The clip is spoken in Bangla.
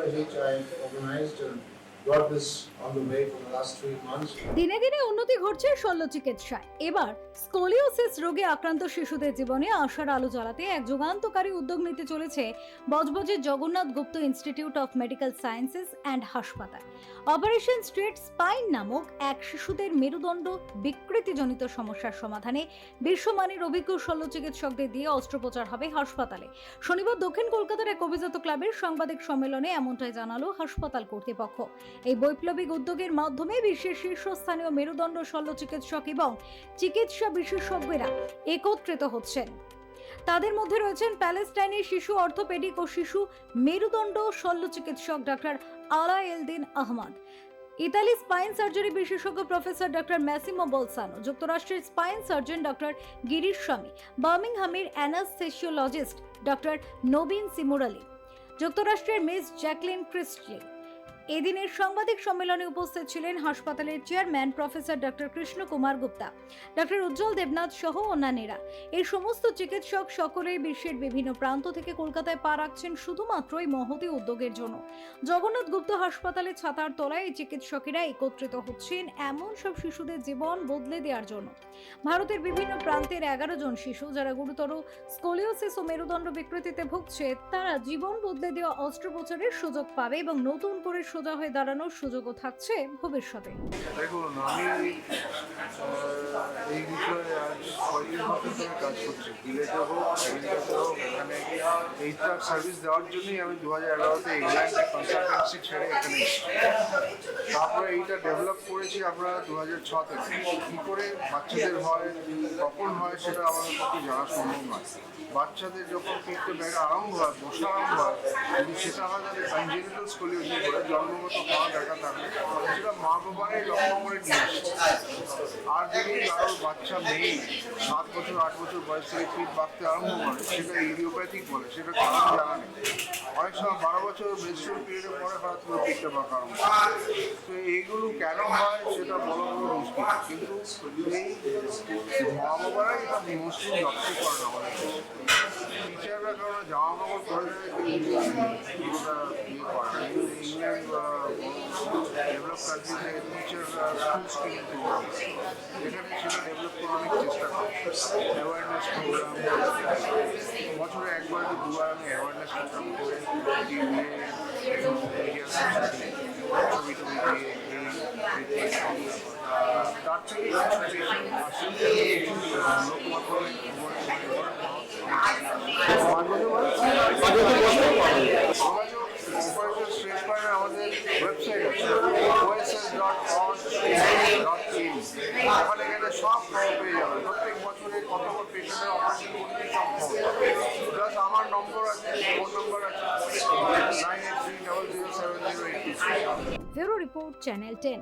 is each organized um, দিনে দিনে উন্নতি ঘটছে শল্য চিকিৎসায়। এবার স্কোলিওসিস রোগে আক্রান্ত শিশুদের জীবনে আশার আলো জ্বালাতে এক যুগান্তকারী উদ্যোগ নিতে চলেছে বজবজের Jagannath Gupta institute of medical sciences and হাসপাতাল। অপারেশন স্ট্রেট স্পাইন নামক এক শিশুদের মেরুদণ্ড বিকৃতিজনিত সমস্যার সমাধানে বিশ্বমানের অভিজ্ঞ শল্য চিকিৎসকদের দিয়ে অস্ত্রোপচার হবে হাসপাতালে। শনিবার দক্ষিণ কলকাতার এক অভিজাত ক্লাবের সাংবাদিক সম্মেলনে এমনটাই জানালো হাসপাতাল কর্তৃপক্ষ। এই বৈপ্লবিক উদ্যোগের মাধ্যমে বিশ্বের শীর্ষস্থানীয় মেরুদণ্ড শল্য চিকিৎসক এবং চিকিৎসা বিশেষজ্ঞরা একত্রিত হচ্ছেন। তাদের মধ্যে রয়েছেন প্যালেস্টাইনের শিশু অর্থোপেডিক ও শিশু মেরুদণ্ড শল্য চিকিৎসক doctor Ala Eldin Ahmad. Italy spine surgery বিশেষজ্ঞ প্রফেসর ডক্টর ম্যাসিমো বলসানো, যুক্তরাষ্ট্রের স্পাইন সার্জন ডক্টর গিরিশ স্বামী, বার্মিংহামের অ্যানাস্থেসিওলজিস্ট ডক্টর নবীন সিমুরালি, যুক্তরাষ্ট্রের মিস জ্যাকলিন ক্রিস্টলি এদিনের সাংবাদিক সম্মেলনে উপস্থিত ছিলেন হাসপাতালের chairman professor doctor Krishna Kumar Gupta, doctor Ujjwal Debnath সহ অন্যান্যেরা। এই সমস্ত চিকিৎসক সকলেই বিশ্বের বিভিন্ন প্রান্ত থেকে কলকাতায় পা রাখছেন শুধুমাত্র এই মহতি উদ্যোগের জন্য। জগন্নাথ গুপ্ত হাসপাতালে ছাতার তলায় এই চিকিৎসকেরা একত্রিত হচ্ছেন এমন সব শিশুদের জীবন বদলে দেওয়ার জন্য। ভারতের বিভিন্ন প্রান্তের এগারো জন শিশু যারা গুরুতর স্কোলিওসিস ও মেরুদণ্ড বিকৃতিতে ভুগছে, তারা জীবন বদলে দেওয়া অস্ত্রোপচারের সুযোগ পাবে এবং নতুন করে সোজা হয়ে দাঁড়ানোর সুযোগও থাকছে ভবিষ্যতে। দেখুন আমি এই বিষয়ে আজ কয়েকদিন কাজ করছি বিলেটে হোক আমেরিকাতে হোক, এখানে এইটা সার্ভিস দেওয়ার জন্যই আমি দু হাজার এগারোতে ইংল্যান্ডে কনসালটেন্সি ছেড়ে এখানে তারপরে এইটা ডেভেলপ করেছি আমরা দু হাজার ছ থেকে কী করে বাচ্চাদের হয়, কখন হয়, সেটা আমাদের পক্ষে জানা সম্ভব নয়। বাচ্চাদের যখন পিঠতে ব্যাগা আরম্ভ হয়, বসা আরম্ভ হয়, যদি সেটা হয়, তাহলে কনজেনিটাল স্কোলিওসিস করে জন্মগত হওয়া দেখা থাকলে। সেটা মা বাবারাই লক্ষ্য করে নিয়ে আর যদি কারোর বাচ্চা মেয়ে সাত বছর, আট বছর বয়স থেকে পিঠ বাঁকতে আরম্ভ করে, সেটা ইডিওপ্যাথিক বলে, সেটা কারণ জানা নেই। অনেক সময় বারো বছর মেস্ট্রুয়াল পিরিয়ডের পরে হঠাৎ করে পিঠটা বাঁকা আরম্ভ তো এইগুলো কেন হয় সেটা বড় বড় মুশকিল। কিন্তু এই মা বাবারাই মোস্টলি লক্ষ্য করে না টিচাররা কারণ জামা কাপড় পরে দেয় পুরোটা ইয়ে করে না। কিন্তু ইংল্যান্ড বা ডেভেলপ কান্ট্রিতে টিচার স্কুল স্কিলিং প্রোগ্রাম এখানে সেটা ডেভেলপ করানোর চেষ্টা করে অ্যাওয়ারনেস প্রোগ্রাম বছরে একবার কি দুবার আমি অ্যাওয়ারনেস প্রোগ্রাম করে টিভি মিডিয়া ছবি টবি দিয়ে এই তার থেকে কিছু পেশেন্ট আসেন লোক মাধ্যমে যোগাযোগ অপারেশন স্ট্রেট পারে আমাদের ওয়েবসাইট আছে ওএসএস ডট অন ওখানে গেলে সব পেয়ে যাবে। প্রত্যেক বছরে কত কত পেশেন্টের অপারেশন করতে সম্ভব প্লাস আমার নম্বর আছে ফোন নম্বর আছে। Nine eight three double zero seven zero eight bureau report channel ten